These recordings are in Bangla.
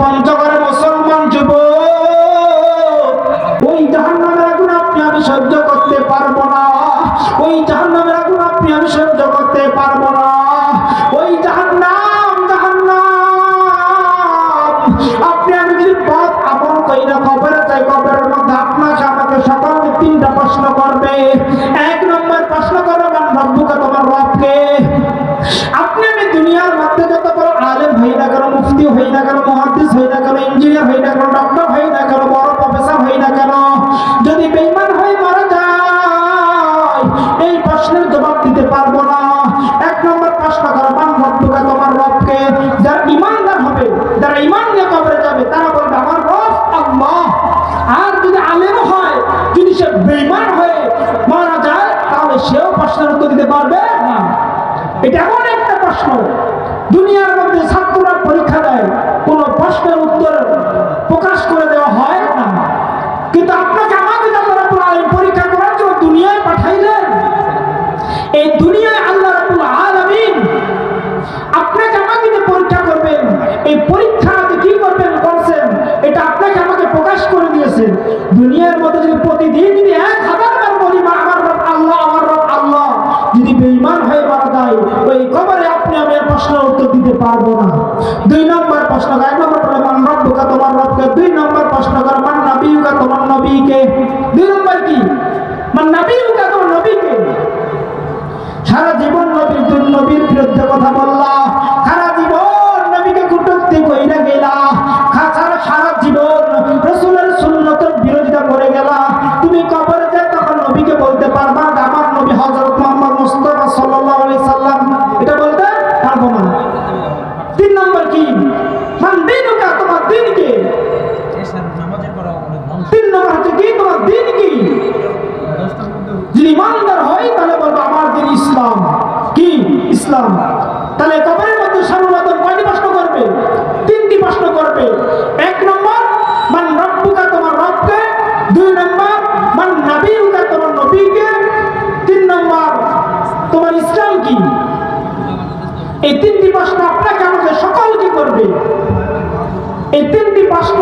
পঞ্চগড়ে মুসলমান যুব ওই জাহান্নামের আগুন আপনি আমি সহ্য করতে পারব না। ওই জাহান্নামের আগুন আপনি আমি সহ্য করতে পারব না। ওই জাহান্নাম জাহান্নাম, আপনি আমি যদি পথ আপন করি না কবরে যাই কবরের মধ্যে আপনাকে আমাকে তিনটা প্রশ্ন করবে। যারা ইমান নিয়ে কবরে যাবে, তারা বলবে, আমার রব আল্লাহ। আর যদি আলেম হয়, যদি সে বেইমান হয়ে মারা যায়, তাহলে সেও প্রশ্নের উত্তর দিতে পারবে না। এটা এমন একটা প্রশ্ন। দুনিয়ার দুই নম্বর প্রশ্ন, এক নম্বর মান রব্বুকা, তোমার রবকে। দুই নম্বর প্রশ্ন কর, মান নবীকা তোমার নবীকে। দুই নম্বর কি? মান নবীকা তোমার নবীকে। সারা জীবন নবীর জন্য নবীর বিরুদ্ধে কথা বললা ইসলাম। তাহলে কবরের মধ্যে সর্বপ্রথম কয়টি প্রশ্ন করবে? তিনটি প্রশ্ন করবে। এক নম্বর, মান রব্বুকা তোমার রবকে। দুই নম্বর, মান নাবিউকা তোমার নবীকে। তিন নম্বর, তোমার ইসলাম কি? এই তিনটি প্রশ্ন আপনাকে আমাকে সকলকে করবে? এই তিনটি প্রশ্ন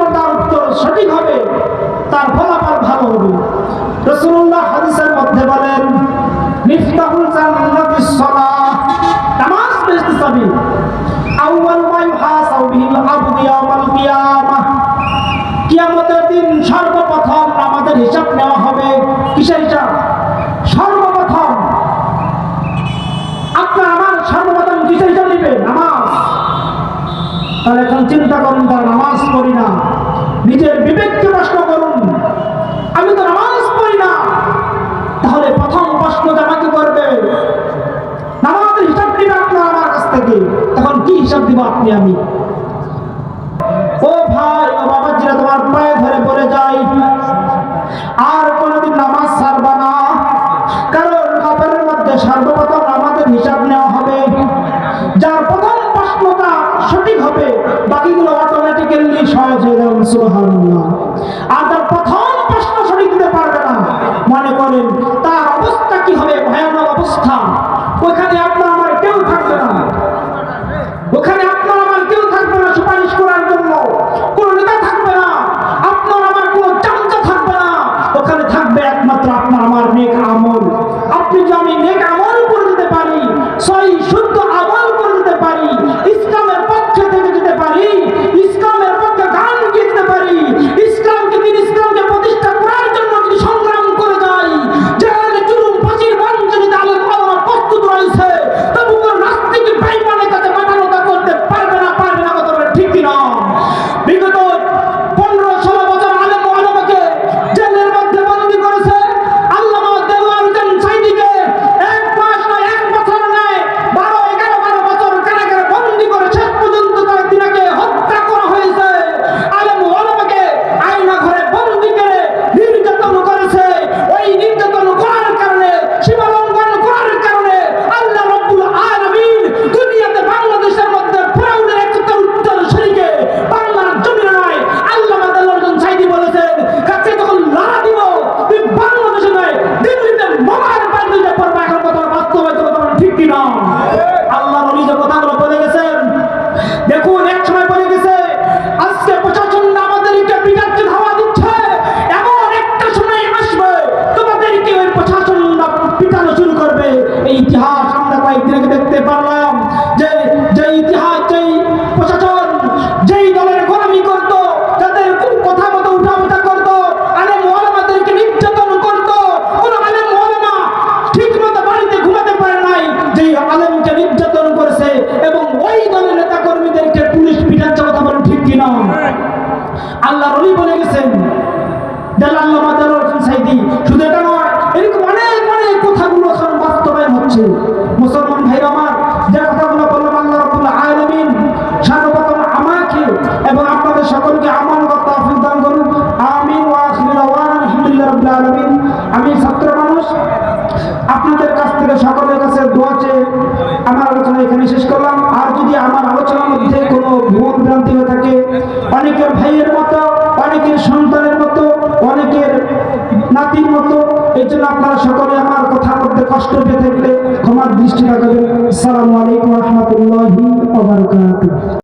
তাহলে এখন চিন্তা করুন, তার নামাজ পড়ি না। নিজের বিবেককে প্রশ্ন করুন, আমি তো নামাজ পড়ি না। তাহলে প্রথম প্রশ্ন জানাতে আমাকে করবে? নামাজের হিসাব দিবে আপনার আমার কাছ থেকে। তখন কি হিসাব দিব আপনি, আমি? ও ভাই, ও বাবাজিরা তোমার পায়ে ধরে প্রথম প্রশ্ন সঠিক দিতে পারবে না। মনে করেন, তার অবস্থা কি হবে? ভয়ানক অবস্থা। ওখানে হচ্ছে মুসলমান ভাই আমার যে কথাগুলো বললাম আল্লাহ রাব্বুল আলামিন সর্বপ্রথম আমাকে এবং আপনাদের সকলকে করতে তৌফিক দান করুন। আমিন ওয়া আখিরু দাওয়ানা আলহামদুলিল্লাহ রাব্বিল আলামিন। আমি ছাত্র মানুষ, আপনাদের কাছ থেকে সকলের কাছে দোয়া চেয়ে আমার আলোচনা এখানে শেষ করলাম। আর যদি আমার আলোচনার মধ্যে কোনো ভুল ভ্রান্তি হয়ে থাকে, অনেকের ভাইয়ের মতো, অনেকের সন্তানের মতো, অনেকের নাতির মতো এই জন্য আপনারা সকলে আমার কথার মধ্যে কষ্ট ক্ষমার দৃষ্টি রাখবেন। আসসালামু আলাইকুম রহমতুল্লাহি